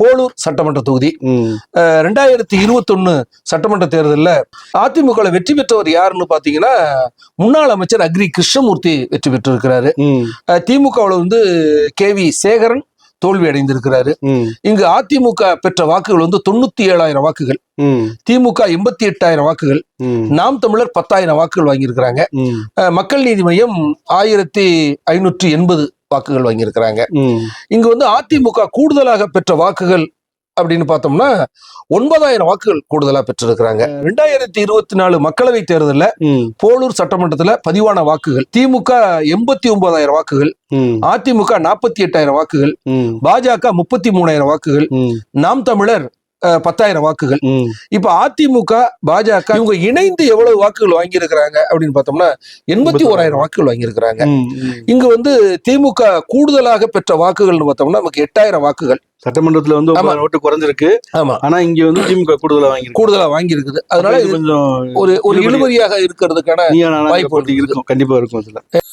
போலூர் சட்டமன்ற தொகுதி. ரெண்டாயிரத்தி இருபத்தொன்னு சட்டமன்ற தேர்தலில் அதிமுக வெற்றி பெற்றவர் யாருன்னு பாத்தீங்கன்னா முன்னாள் அமைச்சர் அக்ரி கிருஷ்ணமூர்த்தி வெற்றி பெற்றிருக்கிறாரு. திமுகவில் வந்து கே வி சேகரன் தோல்வி அடைந்திருக்கிறாரு. இங்கு அதிமுக பெற்ற வாக்குகள் வந்து தொண்ணூத்தி ஏழாயிரம் வாக்குகள் திமுக எண்பத்தி எட்டாயிரம் வாக்குகள் நாம் தமிழர் பத்தாயிரம் வாக்குகள் வாங்கியிருக்கிறாங்க. மக்கள் நீதி மையம் ஆயிரத்தி ஐநூற்றி எண்பது வாக்குகள் வாங்கியிருக்கிறாங்க. இங்கு வந்து அதிமுக கூடுதலாக பெற்ற வாக்குகள் அப்படின்னு பார்த்தோம்னா ஒன்பதாயிரம் வாக்குகள் கூடுதலா பெற்றிருக்கிறாங்க. ரெண்டாயிரத்தி இருபத்தி நாலு மக்களவை தேர்தலில் போலூர் சட்டமன்றத்துல பதிவான வாக்குகள் திமுக எண்பத்தி ஒன்பதாயிரம் வாக்குகள் அதிமுக நாற்பத்தி எட்டாயிரம் வாக்குகள் பாஜக முப்பத்தி மூணாயிரம் வாக்குகள் நாம் தமிழர் பத்தாயிரம் வாக்குகள். இப்ப அதிமுக பாஜக இவங்க இணைந்து எவ்வளவு வாக்குகள் வாங்கியிருக்கிறாங்க அப்படின்னு பார்த்தோம்னா எண்பத்தி ஓராயிரம் வாக்குகள் வாங்கியிருக்கிறாங்க. இங்க வந்து திமுக கூடுதலாக பெற்ற வாக்குகள்னு பார்த்தோம்னா நமக்கு எட்டாயிரம் வாக்குகள். சட்டமன்றத்துல வந்து ஓட்டு குறைஞ்சிருக்கு. ஆமா. ஆனா இங்க வந்து திமுக கூடுதலா வாங்கிருக்கு கூடுதலா வாங்கியிருக்குது. அதனால இது இது கொஞ்சம் ஒரு ஒரு இழுபறி. இழுபறியாக இருக்கிறதுக்கான வாய்ப்பு இருக்கும். கண்டிப்பா இருக்கும்